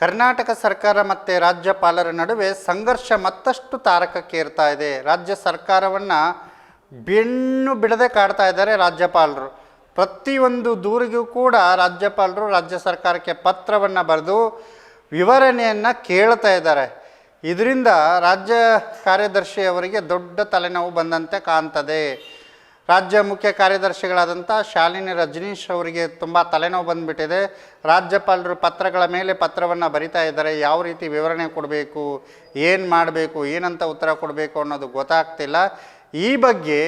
ಕರ್ನಾಟಕ ಸರ್ಕಾರ ಮತ್ತು ರಾಜ್ಯಪಾಲರ ನಡುವೆ ಸಂಘರ್ಷ ಮತ್ತಷ್ಟು ತಾರಕಕ್ಕೇರ್ತಾ ಇದೆ. ರಾಜ್ಯ ಸರ್ಕಾರವನ್ನು ಬೆನ್ನು ಬಿಡದೆ ಕಾಡ್ತಾ ಇದ್ದಾರೆ ರಾಜ್ಯಪಾಲರು. ಪ್ರತಿಯೊಂದು ದೂರಿಗೂ ಕೂಡ ರಾಜ್ಯಪಾಲರು ರಾಜ್ಯ ಸರ್ಕಾರಕ್ಕೆ ಪತ್ರವನ್ನು ಬರೆದು ವಿವರಣೆಯನ್ನು ಕೇಳ್ತಾ ಇದ್ದಾರೆ. ಇದರಿಂದ ರಾಜ್ಯ ಕಾರ್ಯದರ್ಶಿ ಅವರಿಗೆ ದೊಡ್ಡ ತಲೆನೋವು ಬಂದಂತೆ ಕಾಣ್ತದೆ. ರಾಜ್ಯ ಮುಖ್ಯ ಕಾರ್ಯದರ್ಶಿಗಳಾದಂಥ ಶಾಲಿನಿ ರಜನೀಶ್ ಅವರಿಗೆ ತುಂಬ ತಲೆನೋವು ಬಂದುಬಿಟ್ಟಿದೆ. ರಾಜ್ಯಪಾಲರು ಪತ್ರಗಳ ಮೇಲೆ ಪತ್ರವನ್ನು ಬರಿತಾ ಇದ್ದಾರೆ. ಯಾವ ರೀತಿ ವಿವರಣೆ ಕೊಡಬೇಕು, ಏನು ಮಾಡಬೇಕು, ಏನಂತ ಉತ್ತರ ಕೊಡಬೇಕು ಅನ್ನೋದು ಗೊತ್ತಾಗ್ತಿಲ್ಲ. ಈ ಬಗ್ಗೆ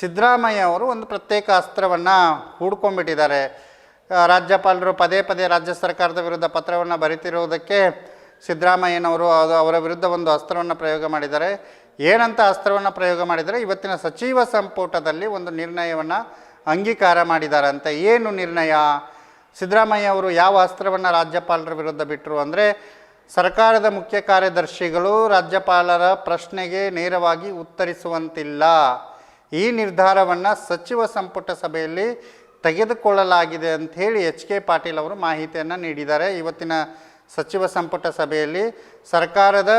ಸಿದ್ದರಾಮಯ್ಯ ಅವರು ಒಂದು ಪ್ರತ್ಯೇಕ ಅಸ್ತ್ರವನ್ನು ಹೂಡ್ಕೊಂಡ್ಬಿಟ್ಟಿದ್ದಾರೆ. ರಾಜ್ಯಪಾಲರು ಪದೇ ಪದೇ ರಾಜ್ಯ ಸರ್ಕಾರದ ವಿರುದ್ಧ ಪತ್ರವನ್ನು ಬರಿತಿರುವುದಕ್ಕೆ ಸಿದ್ದರಾಮಯ್ಯನವರು ಅದು ಅವರ ವಿರುದ್ಧ ಒಂದು ಅಸ್ತ್ರವನ್ನು ಪ್ರಯೋಗ ಮಾಡಿದ್ದಾರೆ. ಏನಂತ ಅಸ್ತ್ರವನ್ನು ಪ್ರಯೋಗ ಮಾಡಿದರೆ ಇವತ್ತಿನ ಸಚಿವ ಸಂಪುಟದಲ್ಲಿ ಒಂದು ನಿರ್ಣಯವನ್ನು ಅಂಗೀಕಾರ ಮಾಡಿದಾರಂತೆ. ಏನು ನಿರ್ಣಯ? ಸಿದ್ದರಾಮಯ್ಯ ಅವರು ಯಾವ ಅಸ್ತ್ರವನ್ನು ರಾಜ್ಯಪಾಲರ ವಿರುದ್ಧ ಬಿಟ್ಟರು ಅಂದರೆ ಸರ್ಕಾರದ ಮುಖ್ಯ ಕಾರ್ಯದರ್ಶಿಗಳು ರಾಜ್ಯಪಾಲರ ಪ್ರಶ್ನೆಗೆ ನೇರವಾಗಿ ಉತ್ತರಿಸುವಂತಿಲ್ಲ. ಈ ನಿರ್ಧಾರವನ್ನು ಸಚಿವ ಸಂಪುಟ ಸಭೆಯಲ್ಲಿ ತೆಗೆದುಕೊಳ್ಳಲಾಗಿದೆ ಅಂತ ಹೇಳಿ ಎಚ್ ಕೆ ಪಾಟೀಲ್ ಅವರು ಮಾಹಿತಿಯನ್ನು ನೀಡಿದ್ದಾರೆ. ಇವತ್ತಿನ ಸಚಿವ ಸಂಪುಟ ಸಭೆಯಲ್ಲಿ ಸರ್ಕಾರದ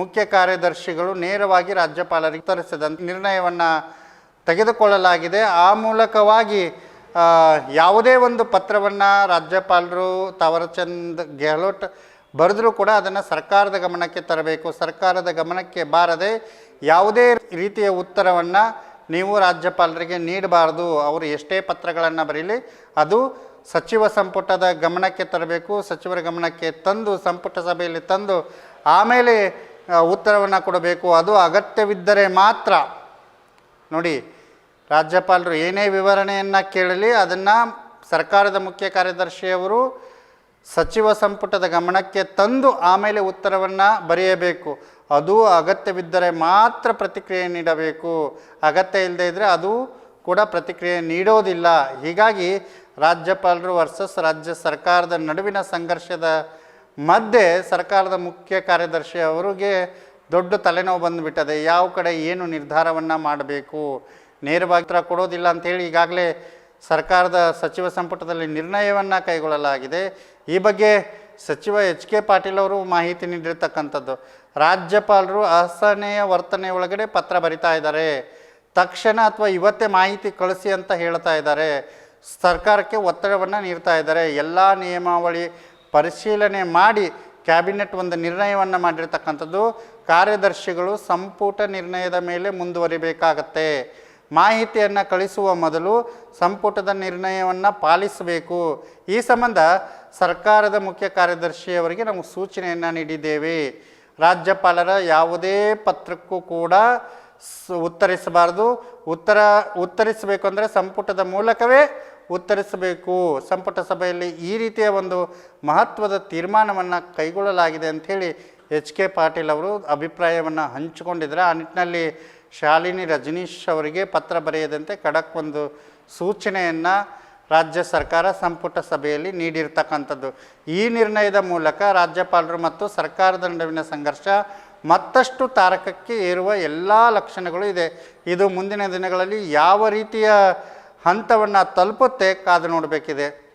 ಮುಖ್ಯ ಕಾರ್ಯದರ್ಶಿಗಳು ನೇರವಾಗಿ ರಾಜ್ಯಪಾಲರಿಗೆ ತರಿಸಿದಂಥ ನಿರ್ಣಯವನ್ನು ತೆಗೆದುಕೊಳ್ಳಲಾಗಿದೆ. ಆ ಮೂಲಕವಾಗಿ ಯಾವುದೇ ಒಂದು ಪತ್ರವನ್ನು ರಾಜ್ಯಪಾಲರು, ತಾವರಚಂದ್ ಗೆಹ್ಲೋಟ್ ಬರೆದರೂ ಕೂಡ ಅದನ್ನು ಸರ್ಕಾರದ ಗಮನಕ್ಕೆ ತರಬೇಕು. ಸರ್ಕಾರದ ಗಮನಕ್ಕೆ ಬಾರದೆ ಯಾವುದೇ ರೀತಿಯ ಉತ್ತರವನ್ನು ನೀವು ರಾಜ್ಯಪಾಲರಿಗೆ ನೀಡಬಾರ್ದು. ಅವರು ಎಷ್ಟೇ ಪತ್ರಗಳನ್ನು ಬರೀಲಿ, ಅದು ಸಚಿವ ಸಂಪುಟದ ಗಮನಕ್ಕೆ ತರಬೇಕು. ಸಚಿವರ ಗಮನಕ್ಕೆ ತಂದು ಸಂಪುಟ ಸಭೆಯಲ್ಲಿ ತಂದು ಆಮೇಲೆ ಉತ್ತರವನ್ನು ಕೊಡಬೇಕು. ಅದು ಅಗತ್ಯವಿದ್ದರೆ ಮಾತ್ರ. ನೋಡಿ, ರಾಜ್ಯಪಾಲರು ಏನೇ ವಿವರಣೆಯನ್ನು ಕೇಳಲಿ, ಅದನ್ನು ಸರ್ಕಾರದ ಮುಖ್ಯ ಕಾರ್ಯದರ್ಶಿಯವರು ಸಚಿವ ಸಂಪುಟದ ಗಮನಕ್ಕೆ ತಂದು ಆಮೇಲೆ ಉತ್ತರವನ್ನು ಬರೆಯಬೇಕು. ಅದು ಅಗತ್ಯವಿದ್ದರೆ ಮಾತ್ರ ಪ್ರತಿಕ್ರಿಯೆ ನೀಡಬೇಕು. ಅಗತ್ಯ ಇಲ್ಲದೆ ಇದ್ದರೆ ಅದು ಕೂಡ ಪ್ರತಿಕ್ರಿಯೆ ನೀಡೋದಿಲ್ಲ. ಹೀಗಾಗಿ ರಾಜ್ಯಪಾಲರು ವರ್ಸಸ್ ರಾಜ್ಯ ಸರ್ಕಾರದ ನಡುವಿನ ಸಂಘರ್ಷದ ಮಧ್ಯೆ ಸರ್ಕಾರದ ಮುಖ್ಯ ಕಾರ್ಯದರ್ಶಿ ಅವರಿಗೆ ದೊಡ್ಡ ತಲೆನೋವು ಬಂದುಬಿಟ್ಟದೆ, ಯಾವ ಕಡೆ ಏನು ನಿರ್ಧಾರವನ್ನು ಮಾಡಬೇಕು? ನೇರವಾಗಿ ಥರ ಕೊಡೋದಿಲ್ಲ ಅಂತೇಳಿ ಈಗಾಗಲೇ ಸರ್ಕಾರದ ಸಚಿವ ಸಂಪುಟದಲ್ಲಿ ನಿರ್ಣಯವನ್ನು ಕೈಗೊಳ್ಳಲಾಗಿದೆ. ಈ ಬಗ್ಗೆ ಸಚಿವ ಎಚ್ ಕೆ ಪಾಟೀಲ್ ಅವರು ಮಾಹಿತಿ ನೀಡಿರ್ತಕ್ಕಂಥದ್ದು. ರಾಜ್ಯಪಾಲರು ಅಸಹನೆಯ ವರ್ತನೆ ಒಳಗಡೆ ಪತ್ರ ಬರಿತಾ ಇದ್ದಾರೆ. ತಕ್ಷಣ ಅಥವಾ ಇವತ್ತೇ ಮಾಹಿತಿ ಕಳಿಸಿ ಅಂತ ಹೇಳ್ತಾ ಇದ್ದಾರೆ. ಸರ್ಕಾರಕ್ಕೆ ಒತ್ತಡವನ್ನು ನೀಡ್ತಾ ಇದ್ದಾರೆ. ಎಲ್ಲ ನಿಯಮಾವಳಿ ಪರಿಶೀಲನೆ ಮಾಡಿ ಕ್ಯಾಬಿನೆಟ್ ಒಂದು ನಿರ್ಣಯವನ್ನು ಮಾಡಿರ್ತಕ್ಕಂಥದ್ದು, ಕಾರ್ಯದರ್ಶಿಗಳು ಸಂಪುಟ ನಿರ್ಣಯದ ಮೇಲೆ ಮುಂದುವರಿಬೇಕಾಗತ್ತೆ. ಮಾಹಿತಿಯನ್ನು ಕಳಿಸುವ ಮೊದಲು ಸಂಪುಟದ ನಿರ್ಣಯವನ್ನು ಪಾಲಿಸಬೇಕು. ಈ ಸಂಬಂಧ ಸರ್ಕಾರದ ಮುಖ್ಯ ಕಾರ್ಯದರ್ಶಿಯವರಿಗೆ ನಾವು ಸೂಚನೆಯನ್ನು ನೀಡಿದ್ದೇವೆ. ರಾಜ್ಯಪಾಲರ ಯಾವುದೇ ಪತ್ರಕ್ಕೂ ಕೂಡ ಉತ್ತರಿಸಬಾರದು. ಉತ್ತರ, ಉತ್ತರಿಸಬೇಕು ಅಂದರೆ ಸಂಪುಟದ ಮೂಲಕವೇ ಉತ್ತರಿಸಬೇಕು. ಸಂಪುಟ ಸಭೆಯಲ್ಲಿ ಈ ರೀತಿಯ ಒಂದು ಮಹತ್ವದ ತೀರ್ಮಾನವನ್ನು ಕೈಗೊಳ್ಳಲಾಗಿದೆ ಅಂಥೇಳಿ ಎಚ್ ಕೆ ಪಾಟೀಲ್ ಅವರು ಅಭಿಪ್ರಾಯವನ್ನು ಹಂಚಿಕೊಂಡಿದ್ದಾರೆ. ಆ ನಿಟ್ಟಿನಲ್ಲಿ ಶಾಲಿನಿ ರಜನೀಶ್ ಅವರಿಗೆ ಪತ್ರ ಬರೆಯದಂತೆ ಖಡಕ್ ಒಂದು ಸೂಚನೆಯನ್ನು ರಾಜ್ಯ ಸರ್ಕಾರ ಸಂಪುಟ ಸಭೆಯಲ್ಲಿ ನೀಡಿರ್ತಕ್ಕಂಥದ್ದು. ಈ ನಿರ್ಣಯದ ಮೂಲಕ ರಾಜ್ಯಪಾಲರು ಮತ್ತು ಸರ್ಕಾರದ ನಡುವಿನ ಸಂಘರ್ಷ ಮತ್ತಷ್ಟು ತಾರಕಕ್ಕೆ ಏರುವ ಎಲ್ಲ ಲಕ್ಷಣಗಳು ಇದೆ. ಇದು ಮುಂದಿನ ದಿನಗಳಲ್ಲಿ ಯಾವ ರೀತಿಯ ಹಂತವನ್ನು ತಲುಪುತ್ತೆ ಕಾದು ನೋಡಬೇಕಿದೆ.